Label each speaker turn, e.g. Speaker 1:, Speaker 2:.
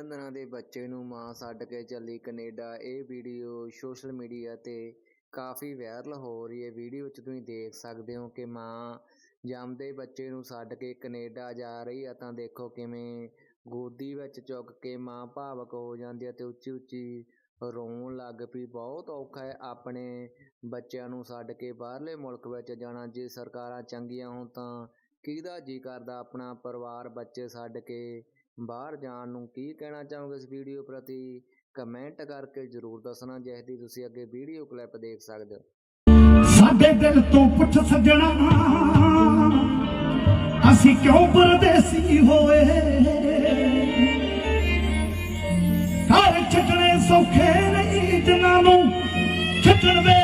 Speaker 1: 20 ਦਿਨਾਂ ਦੇ ਬੱਚੇ ਨੂੰ ਮਾਂ ਛੱਡ ਕੇ ਚੱਲੀ ਕੈਨੇਡਾ, ਇਹ ਵੀਡੀਓ ਸੋਸ਼ਲ ਮੀਡੀਆ ਤੇ ਕਾਫੀ ਵਾਇਰਲ ਹੋ ਰਹੀ ਹੈ। ਵੀਡੀਓ 'ਚ ਤੁਸੀਂ ਦੇਖ ਸਕਦੇ ਹੋ ਕਿ ਮਾਂ ਜੰਮਦੇ ਬੱਚੇ ਨੂੰ ਛੱਡ ਕੇ ਕੈਨੇਡਾ ਜਾ ਰਹੀ ਹੈ। ਤਾਂ ਦੇਖੋ ਕਿਵੇਂ ਗੋਦੀ ਵਿੱਚ ਚੁੱਕ ਕੇ ਮਾਂ ਭਾਵਕ ਹੋ ਜਾਂਦੀ ਹੈ ਤੇ ਉੱਚੀ ਉੱਚੀ ਰੋਣ ਲੱਗ ਪਈ। ਬਹੁਤ ਔਖਾ ਹੈ ਆਪਣੇ ਬੱਚਿਆਂ ਨੂੰ ਛੱਡ ਕੇ ਬਾਹਰਲੇ ਮੁਲਕ ਵਿੱਚ ਜਾਣਾ। ਜੇ ਸਰਕਾਰਾਂ ਚੰਗੀਆਂ ਹੋਣ ਤਾਂ ਕਿਹਦਾ ਜੀ ਕਰਦਾ ਆਪਣਾ ਪਰਿਵਾਰ ਬੱਚੇ ਛੱਡ ਕੇ ਬਾਹਰ ਜਾਣ ਨੂੰ ਕੀ ਕਹਿਣਾ ਚਾਹੋਗੇ ਇਸ ਵੀਡੀਓ ਪ੍ਰਤੀ? ਕਮੈਂਟ ਕਰਕੇ ਜਰੂਰ ਦੱਸਣਾ ਜਿਸ ਦੀ ਤੁਸੀਂ ਅੱਗੇ ਵੀਡੀਓ ਕਲਿੱਪ ਦੇਖ ਸਕਦੇ ਹੋ।
Speaker 2: ਸਾਡੇ ਦਿਲ ਤੋਂ ਪੁੱਛ ਸੱਜਣਾ, ਅਸੀਂ ਕਿਉਂ ਪਰਦੇਸੀ ਹੋਏ? ਘਰ ਛੱਡਣੇ ਸੌਖੇ ਨਹੀਂ ਜਿਨ੍ਹਾਂ ਨੂੰ ਛੱਡਣ ਵੇ